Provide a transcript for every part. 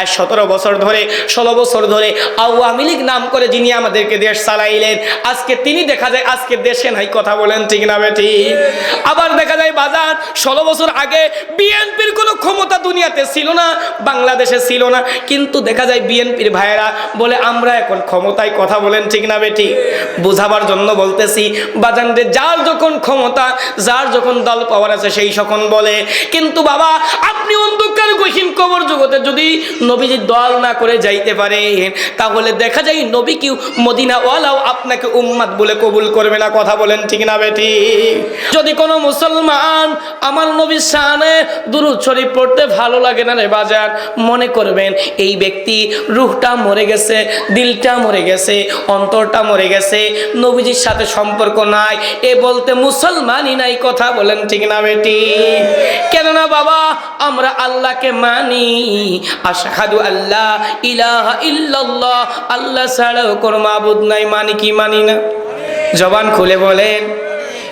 আর সতেরো বছর ধরে, ষোলো বছর ধরে আওয়ামী লীগ নাম করে যিনি আমাদেরকে দেশ চালাইলেন, আজকে তিনি দেখা যায় আজকে দেশে নাই, কথা বলেন ঠিক না বেটি? আবার দেখা যায় বাজার, ষোলো বছর আগে বিএনপির কোনো ক্ষমতা দুনিয়াতে ছিল না, বাংলাদেশে ছিল না, কিন্তু দেখা যায় বিএনপির ভাইয়েরা বলে, আমরা এখন ক্ষমতায় কথা বলেন ঠিক না বেটি? বোঝাবার জন্য বলতেছি বাজান যে যার যখন ক্ষমতা, যার যখন দল পাওয়ার আছে সেই সকল বলে, কিন্তু বাবা, আপনি অন্ধকার গহীন কবর জগতে যদি নবীজির দল না করে যাইতে পারেন তাহলে দেখা যায় নবী কেউ মদিনা ওয়ালাও আপনাকে উম্মাদ বলে কবুল করবে না, কথা বলেন ঠিক না বেটি? যদি কোনো মুসলমান আমার নবীর শানে দুরুদ শরীফ পড়তে ভালো লাগে না রে বাজার মনে করবেন এই ব্যক্তি রুহটা মরে গেছে, দিলটা মরে গেছে, অন্তরটা মরে গেছে, নবীজির সাথে সম্পর্ক নাই, এ বলতে মুসলমানই নাই, কথা বলেন ঠিক না বেটি? কেননা বাবা, আমরা আল্লাহকে মানি আশহাদু আল্লাহ ইলাহা ইল্লাল্লাহ, আল্লাহ ছাড়াও কোনো মাবুদ নাই মানি কি মানি না। জবান খুলে বলেন।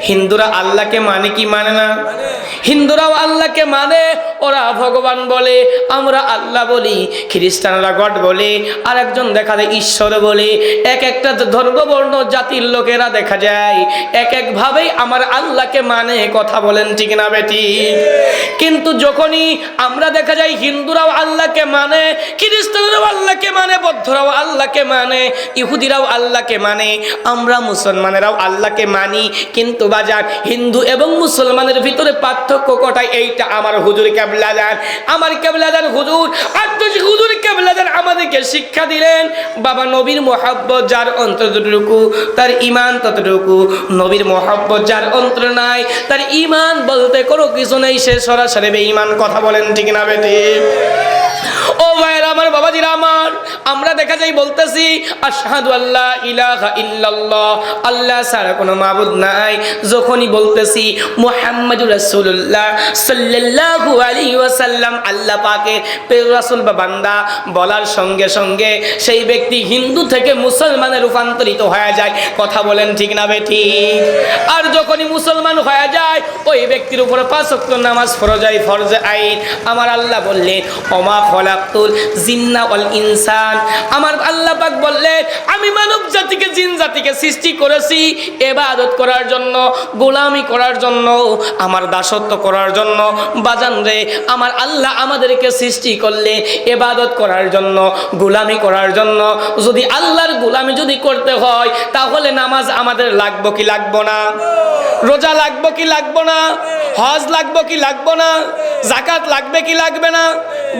হিন্দুরা আল্লাহকে মানে কি মানে না? হিন্দুরাও আল্লাহকে মানে ওরা ভগবান বলে, আমরা আল্লাহ বলি, খ্রিস্টানরা গড বলে আর একজন দেখা যায় ঈশ্বর বলে, এক একটা ধর্মবর্ণ জাতির লোকেরা দেখা যায়, এক একভাবেই আমার আল্লাহকে মানে কথা বলেন, ঠিক না বেটি? কিন্তু যখনই আমরা দেখা যায় হিন্দুরাও আল্লাহকে মানে মানে বৌদ্ধরাও আল্লাহকে মানে ইহুদিরাও আল্লাহকে মানে আমরা মুসলমানেরাও আল্লাহকে মানি। কিন্তু বাজার হিন্দু এবং মুসলমানের ভিতরে পার্থক্য কটাই এইটা আমার হুজুর কেবলাদান আমার কেবলাদান হুজুর, আর তো যে হুজুর কেবলাদান আমাদেরকে শিক্ষা দিলেন, বাবা নবীর মোহাব্বত যার অন্তর যতটুকু তার ইমান ততটুকু। নবীর মোহাব্বত যার অন্তর নাই, তার ইমান বলতে কোনো কিছু নেই, সে সরাসরি বেঈমান কথা বলেন ঠিক না বেটি। ও ভাইয়ের, আমার বাবাজিরা আমার, আমরা দেখা যাই বলতেছি, আশহাদু আল্লাহ ইলাহা ইল্লাল্লাহ, আল্লাহ ছাড়া কোনো মাবুদ নাই। যখনই বলতেছি, মুহাম্মাদুর রাসূলুল্লাহ সাল্লাল্লাহু আলাইহি ওয়াসাল্লাম, আল্লাহ প্রিয় রাসূল বা বান্দা। বলার সঙ্গে সঙ্গে সেই ব্যক্তি হিন্দু থেকে মুসলমানে রূপান্তরিত হয়ে যায়। কথা বলেন ঠিক না বেটি আর যখনই মুসলমান হয়ে যায়, ওই ব্যক্তির উপরে পাঁচ নামাজ ফরজ আই ফরজ আইন। আমার আল্লাহ বললেন, ওমা খলাকুল জিন্না ওয়াল ইনসান। আমার আল্লাহ পাক বললেন, আমি মানব জাতিকে, জিন জাতিকে সৃষ্টি করেছি এবাদত করার জন্য, গোলামি করার জন্য, আমার দাসত্ব করার জন্য। বাজান রে, আমার আল্লাহ আমাদেরকে সৃষ্টি করলে এবাদত করার জন্য, গোলামি করার জন্য। যদি আল্লাহর গোলামি যদি করতে হয়, তাহলে নামাজ আমাদের লাগবো কি লাগবো না? রোজা লাগবো কি লাগবো না? হজ লাগবো কি লাগবো না? জাকাত লাগবে কি লাগবে না?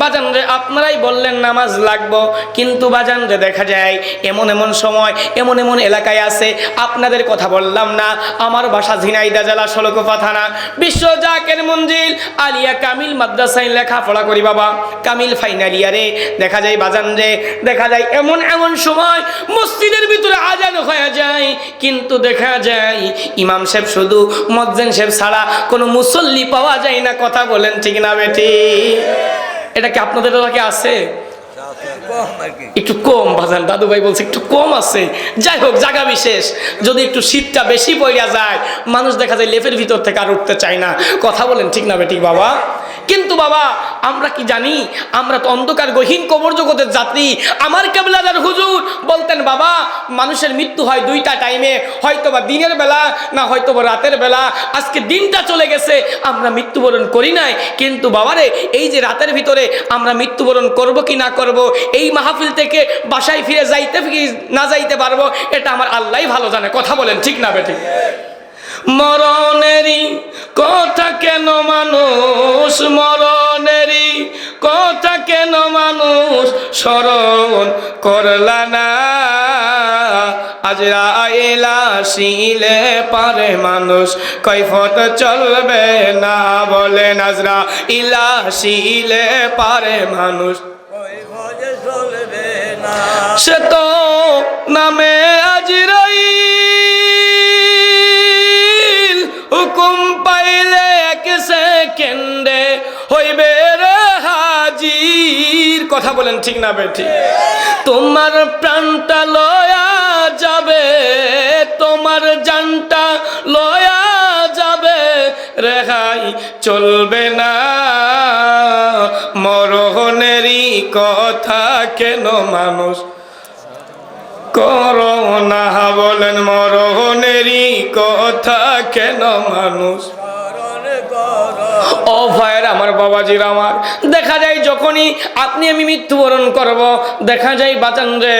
বাজান রে আপনারাই বললেন নামাজ লাগবো। কিন্তু বাজান রে দেখা যায়, এমন এমন সময়, এমন এমন এলাকায় আছে, আপনাদের কথা বললাম না, আমার বাসা ঝিনাইদা জেলা সলকোপা থানা। বিশ্ব জাকের মঞ্জিল, আলিয়া কামিল মাদ্রাসায় লেখাপড়া করি বাবা। কামিল ফাইনাল ইয়ারে দেখা যায় বাজান রে দেখা যায় এমন এমন সময়, মসজিদের ভিতরে আজান হয়ে যায়। কিন্তু দেখা যায়, ইমাম সাহেব শুধু মজ্জেন সাহেব ছাড়া কোনো মুসল্লি পাওয়া যায় না, কথা বলেন ঠিক না বেটি? এটা কি আপনাদের এলাকায় আছে? একটু কম, বাজান। দাদু ভাই বলছে, একটু কম আছে। যাই হোক জায়গা বিশেষ। যদি একটু শীতটা বেশি পড়িয়া যায়, মানুষ দেখা যায় লেপের ভিতর থেকে আর উঠতে চায় না। কথা বলেন, ঠিক না বেটি বাবা? কিন্তু বাবা, আমরা কি জানি? আমরা তো অন্ধকার, গহীন কবর জগতের যাত্রী আমার কেবলাদার হুজুর বলতেন, বাবা, মানুষের মৃত্যু হয় দুইটা টাইমে। হয়তো বা দিনের বেলা, না হয়তো বা রাতের বেলা। আজকে দিনটা চলে গেছে, আমরা মৃত্যুবরণ করি নাই। কিন্তু বাবারে, এই যে রাতের ভিতরে আমরা মৃত্যুবরণ করব কি না করব, এই মাহফিল থেকে বাসায় ফিরে যাইতে না যাইতে পারব, এটা আমার আল্লাহ ভালো জানে। কথা বলেন, ঠিক না বেঠিক মরণেরই কথা কেন মানুষ, মরণেরই কথা কেন মানুষ স্মরণ করলা না? আজ রাইলা শিলে পারে মানুষ, কৈফত চলবে না বলে নাজরা ইলা শিলে পারে মানুষ। সে তো নামে আজ রই হুকুম পাইলে এক সেকেন্ডে হইবে রে হাজির। কথা বলেন ঠিক না বেঠি তোমার প্রাণটা লয়া যাবে। রেহাই চলবে না। মরহনেরই কথা কেন মানুষ করোনা বলেন মরহনেরই কথা কেন মানুষ? ও ভয়ের আমার বাবাজির আমার। দেখা যায় যখনই আপনি আমি মৃত্যুবরণ করব, দেখা যায় বাচান রে।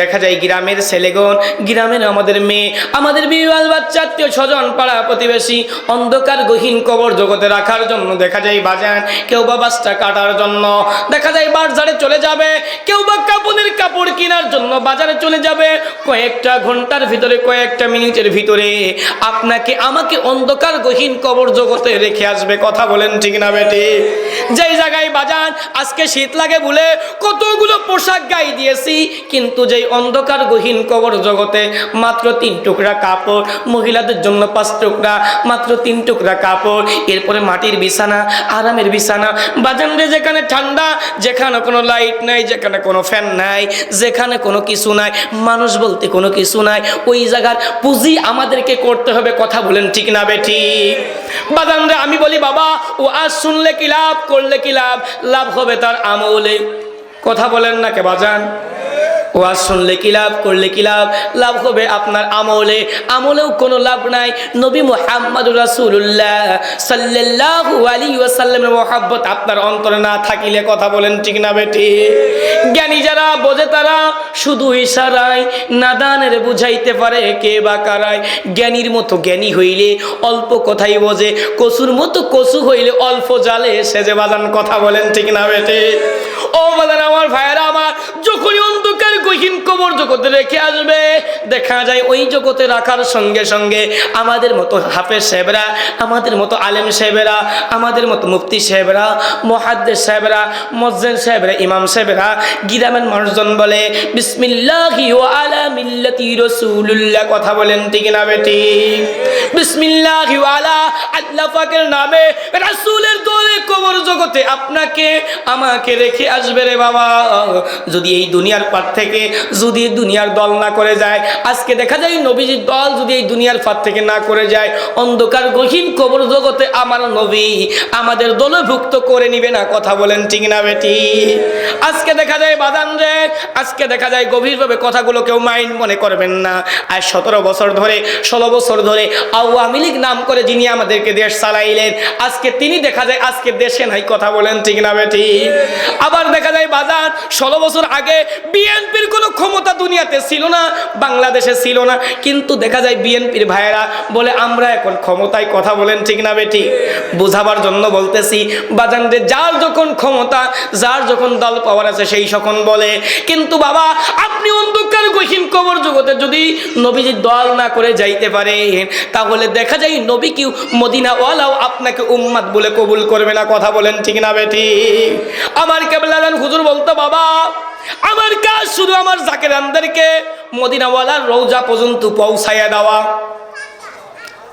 দেখা যায় গ্রামের ছেলেগণ, গ্রামের আমাদের মেয়ে, আমাদের বিবাহ বাচ্চা, আত্মীয় স্বজন, পাড়া প্রতিবেশী, অন্ধকার গহীন কবর জগতে রাখার জন্য দেখা যায় বাজান, কেউ বা বাসটা কাটার জন্য। দেখা যায় বাজারে চলে যাবে, কেউ বা কাপড়ের কাপড় কেনার জন্য বাজারে চলে যাবে। কয়েকটা ঘণ্টার ভিতরে, কয়েকটা মিনিটের ভিতরে আপনাকে আমাকে অন্ধকার গহীন কবর জগতে রেখে আসবে। কথা বলেন ঠিক না বেটি? যেই জায়গায় বাজান, আজকে শীত লাগে বলে কতগুলো পোশাক গায়ে দিয়েছি, কিন্তু যেই অন্ধকার গহীন কবর জগতে মাত্র তিন টুকরা কাপড়, মহিলাদের জন্য পাঁচ টুকরা, মাত্র তিন টুকরা কাপড়, এরপরে মাটির বিছানা, আরামের বিছানা, বাজান রে, যেখানে ঠান্ডা, যেখানে কোনো লাইট নাই, যেখানে কোনো ফ্যান নাই, যেখানে কোনো কিছু নাই, মানুষ বলতে কোনো কিছু নাই, ওই জায়গার পুঁজি আমাদেরকে করতে হবে, কথা বলেন ঠিক না বেটি? বাজান রে, আমি বলি বাবা, ও আজ শুনলে কি লাভ, করলে কি লাভ? লাভ হবে তার আমলে। কথা বলেন না কে, বাজান? ওয়াজ শুনলে কি লাভ, করলে কি লাভ? লাভ হবে আপনার আমলে। আমলেও কোনো লাভ নাই। নবী মোহাম্মদ রাসূলুল্লাহ সাল্লাল্লাহু আলাইহি ওয়াসাল্লামের মহব্বত আপনার অন্তরে না থাকিলে কথা বলেন ঠিক না বেটি? জ্ঞানী যারা বোঝে তারা শুধু ইশারায় নাদানের বুঝাইতে পারে কে বা কারায়। জ্ঞানীর মতো জ্ঞানী হইলে অল্প কথাই বোঝে, কসুর মতো কসু হইলে অল্প জালে সেজে বাজান কথা বলেন ঠিক না বেটি? ও বাজান আমার ভাইয়েরা আমার যখনই অন্ধকার গহীন কবর জগতে রেখে আসবে। দেখা যায় ওই জগতে রাখার সঙ্গে সঙ্গে আমাদের মতো হাফেজ সাহেবরা, আমাদের মতো আলেম সাহেবেরা, আমাদের মতো মুফতি সাহেবরা মহাদ্দের সাহেবরা মজ্জেন সাহেবরা, ইমাম সাহেবরা, গিরামের মানুষজন বলে, বিসমিল্লাহি কথা বলেন ঠিক না বেটি? বিসমিল্লাহি ওয়া নামে রাসূলের দলে কবর জগতে আপনাকে, আমাকে রেখে আসবে রে বাবা। যদি এই দুনিয়ার পার থেকে যদি দুনিয়ার দল না করে যায়, আজকে দেখা যায় নবীজির দল যদি এই দুনিয়ার পার থেকে না করে যায়, অন্ধকার গহীন কবর জগতে আমার নবী আমাদের দলভুক্ত করে নিবে না, কথা বলেন ঠিক না বেটি? আজকে দেখা যায় বাদান রে আজকে দেখা যায় গভীরভাবে কথাগুলো কেউ মাইন্ড মনে করবেন না। আর সতেরো বছর ধরে, ষোলো বছর ধরে আওয়ামী লীগ নাম করে যিনি আমাদেরকে দেশ চালাইলেন, আজকে তিনি দেখা যায় আজকে দেশে নাই, কথা বলেন ঠিক না বেটি? আবার দেখা যায় বাজার ষোলো বছর আগে বিএনপির কোনো ক্ষমতা দুনিয়াতে ছিল না, বাংলাদেশে ছিল না। কিন্তু দেখা যায় বিএনপির ভাইয়েরা বলে, আমরা এখন ক্ষমতায় কথা বলেন ঠিক না বেটি। বোঝাবার জন্য বলতেছি বাজান যে যার যখন ক্ষমতা, যার যখন দল পাওয়ার আছে সেই সকন বলে। কিন্তু বাবা, আপনি অন্ধকার গহীন কবর জগতে যদি নবীজির দল না করে যাইতে পারেন, তাহলে দেখা যায় নবী কি মদিনাওয়ালাও আপনাকে উম্মাদ বলে কবুল করবে না। কথা বলেন ঠিক না বেটি। আমার কেবলাদান হুজুর বলতো, বাবা আমার কাজ শুধু আমার জাকের আন্দারকে মদিনাওয়ালার রৌজা পর্যন্ত পৌঁছাইয়া দেওয়া।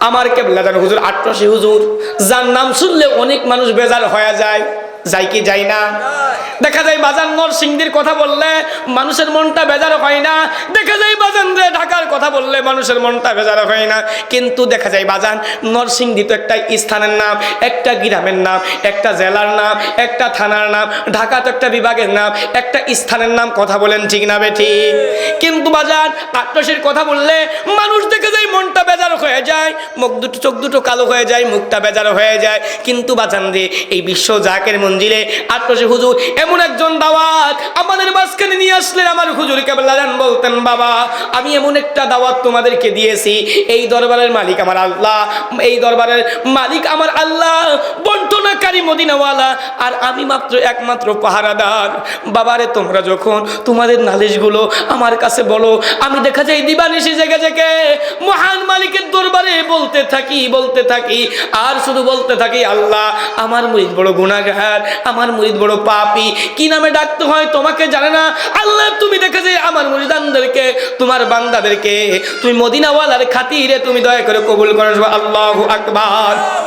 আমার কেবলাদান হুজুর আট্রসি হুজুর। যার নাম শুনলে অনেক মানুষ বেজার হয়ে যায় যাই কি যাই না? দেখা যায় বাজার নরসিংদীর কথা বললে মানুষের মনটা বেজার হয় না। দেখা যায় বাজান রে ঢাকার কথা বললে মানুষের মনটা বেজার হয় না। কিন্তু দেখা যায় বাজান নরসিংদী তো একটা স্থানের নাম, একটা গ্রামের নাম, একটা জেলার নাম, একটা থানার নাম, ঢাকা তো একটা বিভাগের নাম, একটা স্থানের নাম কথা বলেন ঠিক না বেঠি? কিন্তু বাজার আট্রসির কথা বললে মানুষ দেখে যায় মনটা বেজার হয়ে যায়। মুখ দুটো, চোখ দুটো কালো হয়ে যায়, মুখটা বেজার হয়ে যায়। কিন্তু বাজান রে, এই বিশ্ব জাকের মঞ্জিলে আটপাশে হুজুর এমন একজন দাওয়াত আমাদের মাঝখানে নিয়ে আসলেন। আমার হুজুর কেবলাজান বলতেন, বাবা, আমি এমন একটা দাওয়াত তোমাদেরকে দিয়েছি। এই দরবারের মালিক আমার আল্লাহ, এই দরবারের মালিক আমার আল্লাহ, বন্টনাকারী মদিনাওয়ালা। আর আমি মাত্র একমাত্র পাহারাদার। বাবারে তোমরা যখন তোমাদের নালিশগুলো আমার কাছে বলো, আমি দেখা যায় দিবানিশি জেগে জেগে মহান মালিকের বলতে থাকি বলতে থাকি, আর শুধু বলতে থাকি, আল্লাহ, আমার মুরিদ বড় গুণাগার আমার মুরিদ বড় পাপি। কি নামে ডাকতে হয় তোমাকে জানে না? আল্লাহ, তুমি দেখে যে আমার মুরিদানদেরকে, তোমার বান্দাদেরকে, তুমি মদিনাওয়ালার খাতিরে তুমি দয়া করে কবুল করো, আল্লাহ আকবার।